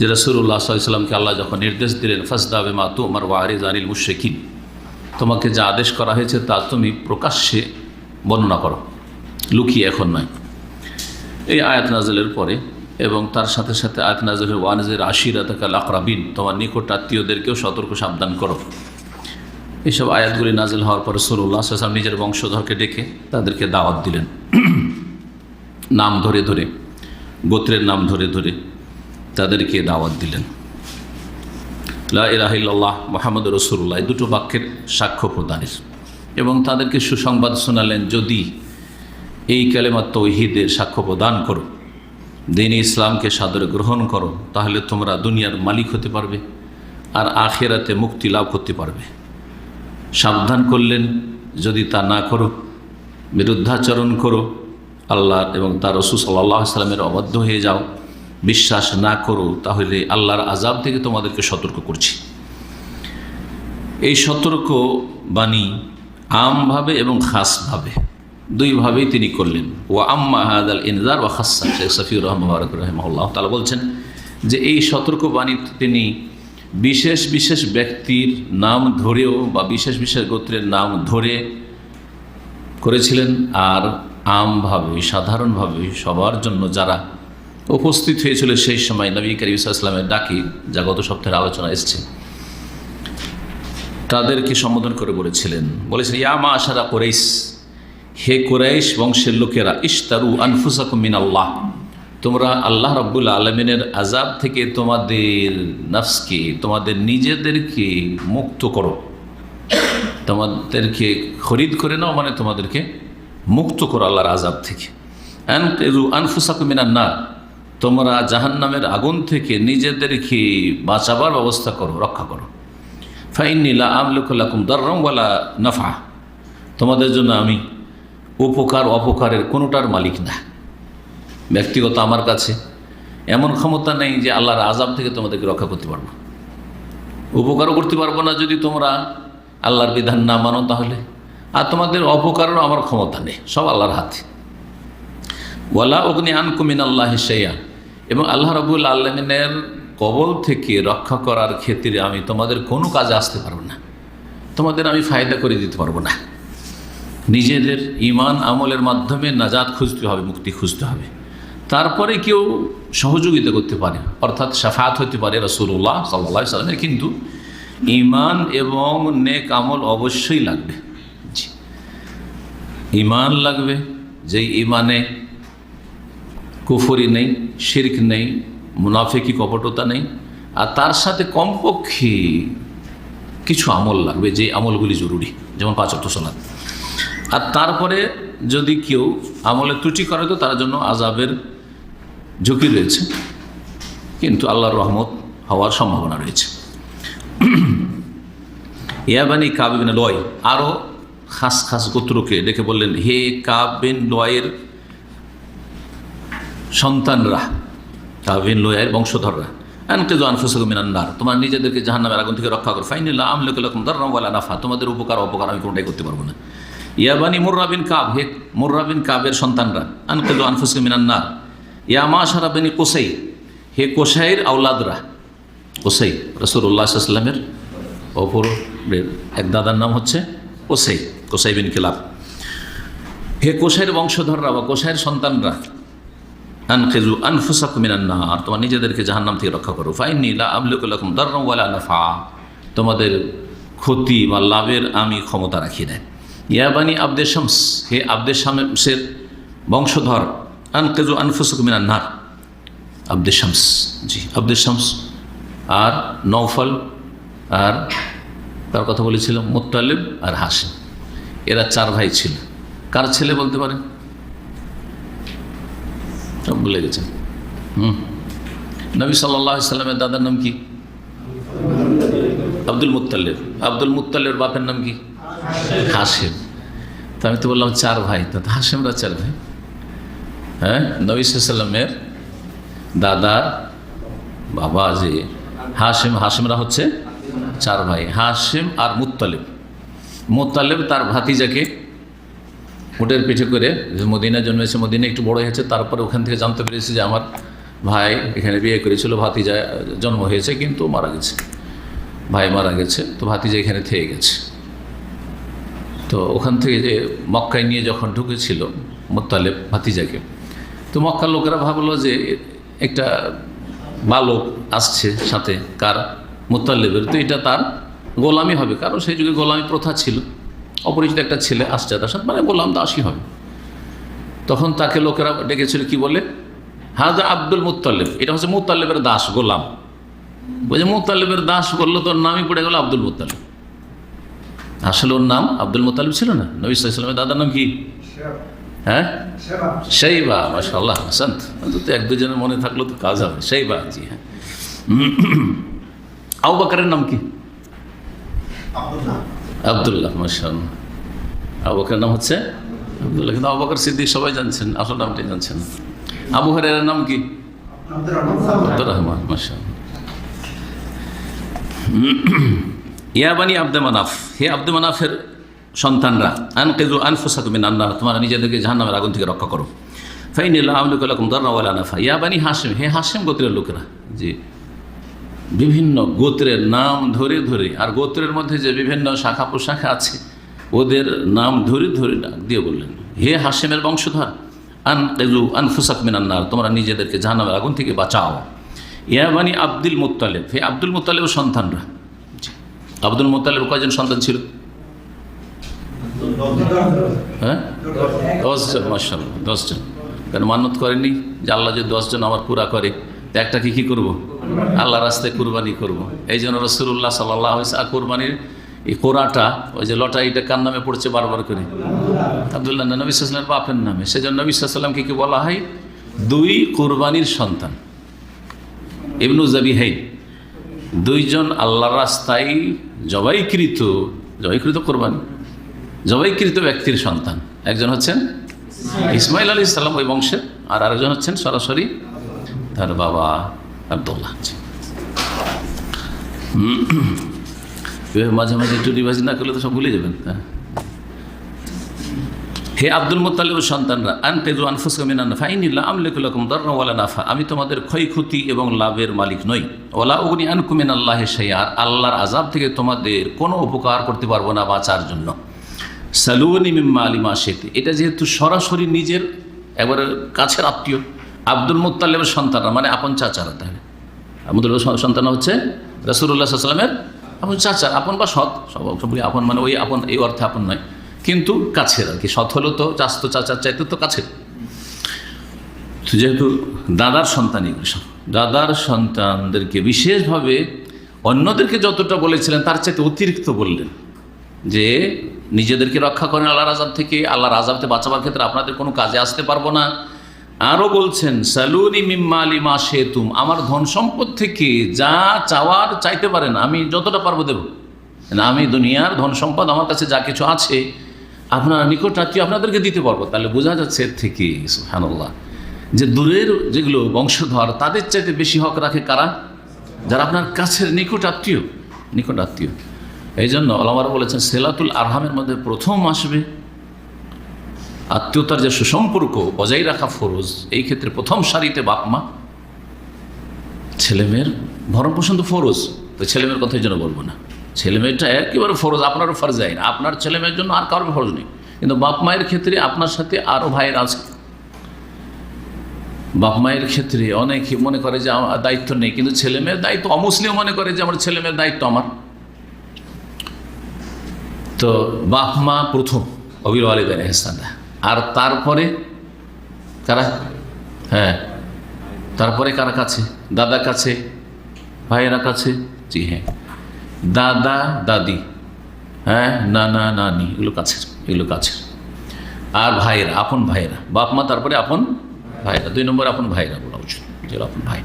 যে রসুল্লাহ সাল্লামকে আল্লাহ যখন নির্দেশ দিলেন ফাসদাবে মা তু আমার ওয়ারিজ আনিল মুশেকিন তোমাকে যা আদেশ করা হয়েছে তা তুমি প্রকাশ্যে বর্ণনা করো। লুকিয়ে এখন নয়। এই আয়াত নাজলের পরে এবং তার সাথে সাথে আয়াত নাজলের ওয়ানজের আশিরাতাকাল আকরাবিন তোমার নিকট আত্মীয়দেরকেও সতর্ক সাবধান করো। এইসব আয়াতগুলি নাজেল হওয়ার পরে সরুল্লাহ সাল্লাম নিজের বংশধরকে ডেকে তাদেরকে দাওয়াত দিলেন। নাম ধরে ধরে, গোত্রের নাম ধরে ধরে। তাদেরকে দাওয়াত দিলেন। লা ইলাহিল্লাহ মোহাম্মদ রসুল্লাহ দুটো বাক্যের সাক্ষ্য প্রদানের। এবং তাদেরকে সুসংবাদ শোনালেন, যদি এই কালেমা তৌহিদের সাক্ষ্য প্রদান করো, দিন ইসলামকে সাদরে গ্রহণ করো, তাহলে তোমরা দুনিয়ার মালিক হতে পারবে আর আখেরাতে মুক্তি লাভ করতে পারবে। সাবধান করলেন, যদি তা না করো, বিরুদ্ধাচরণ করো, আল্লাহ এবং তার রসুল সাল্লাহ সাল্লামের অবাধ্য হয়ে যাও। বিশ্বাস না করো, তাহলে আল্লাহর আজাব থেকে তোমাদেরকে সতর্ক করছি। এই সতর্ক বাণী আমভাবে এবং খাসভাবে দুইভাবেই তিনি করলেন। ও আম্মা হাদ আল ইনজার ও খাসা শেখ সফিউর রহমান তালা বলছেন যে এই সতর্ক বাণী তিনি বিশেষ বিশেষ ব্যক্তির নাম ধরেও বা বিশেষ বিশেষ গোত্রের নাম ধরে করেছিলেন। আর আমভাবে সাধারণভাবে সবার জন্য যারা উপস্থিত হয়েছিল সেই সময় নবী করিম ইসলামের ডাকি, যা গত সপ্তাহের আলোচনা এসছে। তাদেরকে সম্বোধন করে বলেছিলেন, বলেছেন ইয়ামা আশারা কোরাইশ, হে কোরাইশ বংশের লোকেরা, ইশতারু আনফুসাকুমিন আল্লাহ তোমরা আল্লাহ রব্বুল আলমিনের আজাব থেকে তোমাদের নফসকে, তোমাদের নিজেদেরকে মুক্ত করো। তোমাদেরকে খরিদ করে নাও মানে তোমাদেরকে মুক্ত করো আল্লাহর আজাব থেকে। আনফুসাকুমিনার না তোমরা জাহান্নামের আগুন থেকে নিজেদেরকে বাঁচাবার ব্যবস্থা করো, রক্ষা করো। ফাইনিলা আমলুকুল্লাকুম দর্রমওয়ালা নফা তোমাদের জন্য আমি উপকার, অপকারের কোনোটার মালিক না। ব্যক্তিগত আমার কাছে এমন ক্ষমতা নেই যে আল্লাহর আজাব থেকে তোমাদেরকে রক্ষা করতে পারব। উপকারও করতে পারব না যদি তোমরা আল্লাহর বিধান না মানো তাহলে। আর তোমাদের অপকারেরও আমার ক্ষমতা নেই, সব আল্লাহর হাতে। ওয়ালা অগ্নি আনকুমিন আল্লাহ সেইয়া এবং আল্লাহ রবুল আলমিনের কবল থেকে রক্ষা করার ক্ষেত্রে আমি তোমাদের কোনো কাজে আসতে পারব না। তোমাদের আমি ফায়দা করে দিতে পারব না। নিজেদের ইমান আমলের মাধ্যমে নাজাদ খুঁজতে হবে, মুক্তি খুঁজতে হবে। তারপরে কেউ সহযোগিতা করতে পারে, অর্থাৎ সাফাত হতে পারে রসুল্লাহ সাল্লা সাল্লামের, কিন্তু ইমান এবং নেক আমল অবশ্যই লাগবে। ইমান লাগবে, যেই ইমানে কুফরি নেই, শির্ক নেই, মুনাফেকি কপটতা নেই। আর তার সাথে কমপক্ষে কিছু আমল লাগবে, যে আমলগুলি জরুরি, যেমন পাঁচ অর্থ সোনাত আর তারপরে যদি কেউ আমলে ত্রুটি করে, তো তার জন্য আজাবের ঝুঁকি রয়েছে। কিন্তু আল্লাহর রহমত হওয়ার সম্ভাবনা রয়েছে। ইয়াবানি কাবিন লয় আরও খাস খাস গোত্রকে ডেকে বললেন, হে কাবিন লয়ের সন্তানরা কাবিন লয়ের বংশধররা। আনকেজ আনফুসক মিনান্নার তোমার নিজেদেরকে জাহান্নামের আগুন থেকে রক্ষা করো। ফাইনিল্লা আমলকুম দর্রমওয়ালা নাফা তোমাদের উপকার অপকার আমি কোনটাই করতে পারব না। ইয়াবানি মুর্রাবিন কাব, হে মুর্রাবিন কাবের সন্তানরা, আনকেজ আনফুসক মিনান্নার ইয়ামা সারাবিনী কোসাই, হে কোসাইয়ের আউলাদরা কোসাই রসুল্লাহ সাল্লামের অপরের এক দাদার নাম হচ্ছে কোসাই কোসাই বিন হে কোসাইয়ের বংশধররা বা কোসাইয়ের সন্তানরা আনখেজু আনফুসাক মিনান্না আর তোমার নিজেদেরকে জাহান্নাম থেকে রক্ষা করো। ফাইনিলা আমলুকুল্লাকুম দর্রমওয়ালা নাফা তোমাদের ক্ষতি বা লাভের আমি ক্ষমতা রাখি দেয় ইয়াবানি আব্দে শামস, হে আব্দে শামসের বংশধর আনকেজু আনফুসাক মিনান্নার আব্দে শামস, জি, আব্দে শামস আর নৌফল আর তার কথা বলেছিলাম? মোত্তালেব আর হাসিম এরা চার ভাই ছিল। কার ছেলে বলতে পারেন? সব ভুলে গেছেন। হুম। নবী সাল্লাহ সাল্লামের দাদার নাম কি? আব্দুল মুতাল্লেব আব্দুল মুতাল্লের বাপের নাম কি? হাসেম তো আমি তো বললাম চার ভাই। তা হাসিমরা চার ভাই। হ্যাঁ? নবী সাল্লামের দাদার বাবা যে হাসিম হাসিমরা হচ্ছে চার ভাই। হাসেম আর মুতালেব মুতালেব তার ভাতিজাকে উটের পিঠে করে মদিনা জন্মেছে মদিনা একটু বড় হয়েছে, তারপরে ওখান থেকে জানতে পেরেছি যে আমার ভাই এখানে বিয়ে করেছিল, ভাতিজা জন্ম হয়েছে কিন্তু মারা গেছে। ভাই মারা গেছে, তো ভাতিজা এখানে থেকে গেছে। তো ওখান থেকে যে মক্কায় নিয়ে যখন ঢুকেছিল মোত্তালেব ভাতিজাকে, তো মক্কার লোকেরা ভাবলো যে একটা বালক আসছে সাথে, কার? মোত্তালেবের। তো এটা তার গোলামি হবে, কারণ সেই যুগে গোলামি প্রথা ছিল। অপরিচিত একটা ছেলে আসছে তার সাথে মানে গোলাম দাসী হবে। তখন তাকে লোকেরা ডেকেছিল, কি বলে হাজা আব্দুল মুত্তালেব। এটা হচ্ছে মুত্তালেবের দাস গোলাম। বলছে মুত্তালেবের দাস বলল, তোর নামই পড়ে গেল আব্দুল মুত্তালেব। আসলে ওর নাম আব্দুল মুতালিব ছিল না? নবী ইসলামের দাদার নাম কি? হ্যাঁ? সেই বা মাসাল্লাহ হাসান। তো এক দুজনের মনে থাকল তো কাজ হবে। সেই বা জি হ্যাঁ। আউ বাকারের নাম কি? আবদুল্লাহ মাসাল্লাহ আবু বাকারের নাম হচ্ছে? আবদুল্লাহ, কিন্তু আবু বাকর সিদ্দিক সবাই জানছেন, আসল নামটাই জানছেন। আবু হরের নাম কি? আব্দুর রহমান মাসাল্লাহ ইয়াবানি আব্দে মানাফ, হে আব্দে মানাফের সন্তানরা আন কেজু আনফুসাকুমিন আন্না তোমরা নিজেদেরকে জাহান্নামের আগুন থেকে রক্ষা করো। ফাইনিল্লাহ আমলুকুল্লাকুম দর্রাওয়ালা নাফা। ইয়াবানি হাসিম হে হাসিম গোত্রের লোকেরা। জি। বিভিন্ন গোত্রের নাম ধরে ধরে, আর গোত্রের মধ্যে যে বিভিন্ন শাখা প্রশাখা আছে, ওদের নাম ধরে ধরে ডাক দিয়ে বললেন, হে হাসিমের বংশধর আন কেজু আনফুসাক মিনান্নার তোমরা নিজেদেরকে জাহান্নামের আগুন থেকে বাঁচাও। ইয়াবানি আব্দুল মুত্তালেব। হে আব্দুল মুত্তালেবের সন্তানরা। আব্দুল মুত্তালেব কয়জন সন্তান ছিল? হ্যাঁ? দশজন মার্শাল দশজন। কেন মান্যত করেনি যে আল্লাহ যদি দশজন আমার পুরা করে, তো একটাকে কী করব? আল্লাহ রাস্তায় কুরবানি করব। এই জন্য রসুল্লাহ সাল্লাহ আর কুরবানির এই কোরআটা ওই যে লটারিটা কার নামে পড়ছে বারবার করে? আবদুল্লাহ নবী সাল্লামের বাপের নামে। সেজন্য নবী সাল্লামকে কি বলা হয়? দুই কুরবানির সন্তান। ইবনু জাবিহাই দুইজন আল্লাহ রাস্তায় জবাইকৃত জবাইকৃত কোরবানি, জবাইকৃত ব্যক্তির সন্তান। একজন হচ্ছেন ইসমাইল আলী ইসলাম ওই বংশের, আর আরেকজন হচ্ছেন সরাসরি তার বাবা। আবদুল্লাহ মাঝে মাঝে চুরিবাজি না করলে তো সব ভুলে যাবেন। হ্যাঁ। হে আব্দুল মোত্তালিবের সন্তানরা আনতেজু আনফুসমিনান ফাইনিল্লা আমলেকুল্লাকুম দর্রওয়ালা নাফা। আমি তোমাদের ক্ষয়ক্ষতি এবং লাভের মালিক নই। ওলা অগ্নি আনকুমিন আল্লাহ আর আল্লাহর আজাব থেকে তোমাদের কোনো উপকার করতে পারব না বাঁচার জন্য। সালুনি মিম্মা আলিমা শেতে। এটা যেহেতু সরাসরি নিজের, একবারে কাছের আত্মীয়। আব্দুল মুত্তালিবের সন্তানরা মানে আপন চাচারা তাহলে। আব্দুল সন্তান হচ্ছে রসুল্লাহ সাল্লামের আপন চাচার আপন বা সৎ। সব আপন মানে ওই আপন, এই অর্থে আপন নয়। কিন্তু কাছের আর কি, সৎ হলেও তো চাস্ত চাচার চাইতে তো কাছের। তো যেহেতু দাদার সন্তান এগুলো সব, দাদার সন্তানদেরকে বিশেষভাবে অন্যদেরকে যতটা বলেছিলেন, তার চাইতে অতিরিক্ত বললেন যে, নিজেদেরকে রক্ষা করেন আল্লাহর আজাব থেকে। আল্লাহর আজাবতে বাঁচাবার ক্ষেত্রে আপনাদের কোনো কাজে আসতে পারব না। আরও বলছেন, সালুনি মিম্মা আলিমা সেতুম আমার ধন সম্পদ থেকে যা চাওয়ার চাইতে পারেন, আমি যতটা পারব দেব। না, আমি দুনিয়ার ধন সম্পদ আমার কাছে যা কিছু আছে, আপনার নিকট আত্মীয় আপনাদেরকে দিতে পারব। তাহলে বোঝা যাচ্ছে এর থেকে সুহানুল্লাহ যে দূরের যেগুলো বংশধর, তাদের চাইতে বেশি হক রাখে কারা? যারা আপনার কাছের নিকট আত্মীয় নিকট আত্মীয়। এই জন্য আলামারা বলেছেন, সেলাতুল আরহামের মধ্যে প্রথম আসবে আত্মীয়তার যে সুসম্পর্ক, বজায় রাখা ফরজ, এই ক্ষেত্রে প্রথম সারিতে বাপ, মা, ছেলেমেয়ের ভরণ পোষণ তো ফরজ, তো ছেলেমেয়ের কথাই জন্য বলব না। ছেলেমেয়েটা একেবারে ফরজ, আপনারও ফরজ যায় না। আপনার ছেলেমেয়ের জন্য আর কারোর ফরজ নেই। কিন্তু বাপ, মায়ের ক্ষেত্রে আপনার সাথে আরও ভাইয়ের আছে। বাপ, মায়ের ক্ষেত্রে অনেকে মনে করে যে আমার দায়িত্ব নেই, কিন্তু ছেলেমেয়ের দায়িত্ব অমুসলিম মনে করে যে আমার ছেলেমেয়ের দায়িত্ব আমার। তো বাপ, মা প্রথম অবির আলিদান আর তারপরে কারা? হ্যাঁ। তারপরে কারা কাছে? দাদা কাছে? ভাইয়েরা কাছে? জি হ্যাঁ। দাদা, দাদি। হ্যাঁ নানা নানি। এগুলো কাছের এগুলো কাছের। আর ভাইয়েরা, আপন ভাইয়েরা। বাপ মা, তারপরে আপন ভাইরা দুই নম্বর আপন ভাইরা বলা উচিত। যেগুলো আপন ভাই।